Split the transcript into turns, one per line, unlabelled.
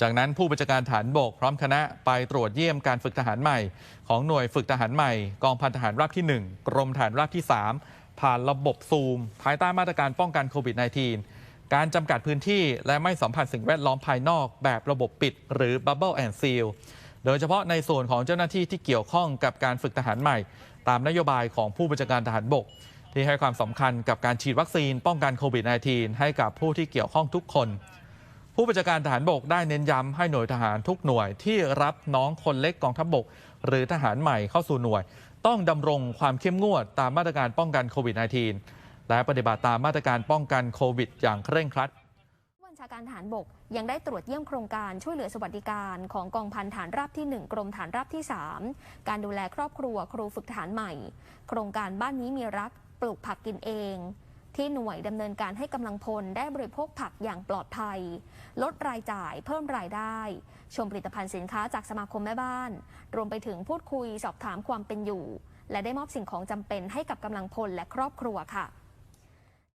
จากนั้นผู้บัญชาการฐานบกพร้อมคณะไปตรวจเยี่ยมการฝึกทหารใหม่ ของหน่วยฝึกทหารใหม่ กองพันทหารราบที่ 1 กรมทหารราบที่ 3 ผ่านระบบซูม ภายใต้มาตรการป้องกันโควิด -19 การจำกัดพื้นที่และไม่สัมผัสสิ่งแวดล้อมภายนอก แบบระบบปิด หรือ Bubble and Seal โดยเฉพาะในส่วนของเจ้าหน้าที่ที่เกี่ยวข้องกับการฝึกทหารใหม่ ตามนโยบายของผู้บัญชาการทหารบก ที่ให้ความสำคัญกับการฉีดวัคซีนป้องกันโควิด -19 ให้กับผู้ที่เกี่ยวข้องทุกคน ผู้บัญชาการทหารบกได้เน้นย้ำให้หน่วยทหารทุกหน่วยที่รับน้องคนเล็กกองทัพบก หรือทหารใหม่เข้าสู่หน่วย ต้องดำรงความเข้มงวดตามมาตรการป้องกันโควิด -19 และปฏิบัติตามมาตรการป้องกันโควิด อย่างเคร่งครัด
ผู้บัญชาการทหารบกยังได้ตรวจเยี่ยมโครงการช่วยเหลือสวัสดิการของกองพันฐานราบที่ 1 กรมฐานราบที่ 3 การดูแลครอบครัวครูฝึกทหารใหม่ โครงการบ้านนี้มีรักปลูกผักกินเอง ที่หน่วยดำเนินการให้กำลังพลได้บริโภคผักอย่างปลอดภัย ลดรายจ่ายเพิ่มรายได้ ชมผลิตภัณฑ์สินค้าจากสมาคมแม่บ้าน รวมไปถึงพูดคุยสอบถามความเป็นอยู่ และได้มอบสิ่งของจำเป็นให้กับกำลังพลและครอบครัวค่ะ